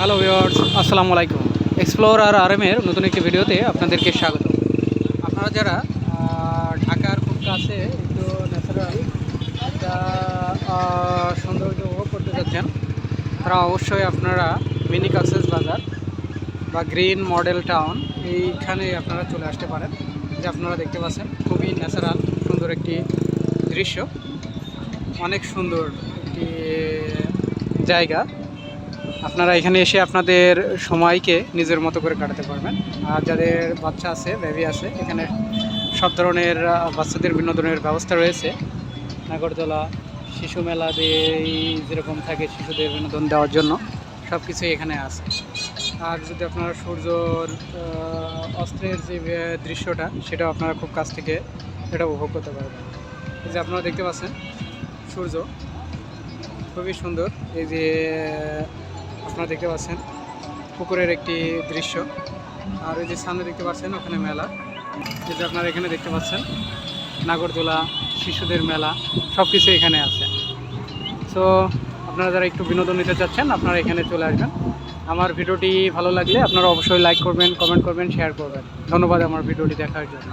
Hello viewers আসসালামু আলাইকুম। Explore আর আরএমের নতুন একটি ভিডিওতে আপনাদেরকে স্বাগত। আপনারা যারা ঢাকার খুব কাছে একটু ন্যাচারাল একটা সৌন্দর্য উপভোগ করতে যাচ্ছেন, তারা অবশ্যই আপনারা মিনি কাক্সেস বাজার বা গ্রিন মডেল টাউন এইখানে আপনারা চলে আসতে পারেন, যে আপনারা দেখতে পাচ্ছেন, খুবই ন্যাচারাল সুন্দর একটি দৃশ্য। অনেক সুন্দর একটি জায়গা। আপনারা এখানে এসে আপনাদের সময়কে নিজের মতো করে কাটাতে পারবেন। আর যাদের বাচ্চা আছে বেবি আছে, এখানে সব ধরনের বাচ্চাদের বিনোদনের ব্যবস্থা রয়েছে। নাগরদোলা, শিশু দিয়ে যেরকম থাকে শিশুদের বিনোদন দেওয়ার জন্য সব কিছুই এখানে আছে। আর যদি আপনারা সূর্যর অস্ত্রের যে দৃশ্যটা, সেটাও আপনারা খুব কাছ থেকে এটা উপভোগ করতে পারবেন। এই যে আপনারা দেখতে পাচ্ছেন, সূর্য খুবই সুন্দর। এই যে আপনারা দেখতে পাচ্ছেন পুকুরের একটি দৃশ্য। আর ওই যে সামনে দেখতে পাচ্ছেন ওখানে মেলা। এই যে আপনারা এখানে দেখতে পাচ্ছেন, নাগরদোলা, শিশুদের মেলা সব কিছু এখানে আছে। সো আপনারা যারা একটু বিনোদন নিতে চাচ্ছেন, আপনারা এখানে চলে আসবেন। আমার ভিডিওটি ভালো লাগলে আপনারা অবশ্যই লাইক করবেন কমেন্ট করবেন শেয়ার করবেন। ধন্যবাদ আমার ভিডিওটি দেখার জন্য।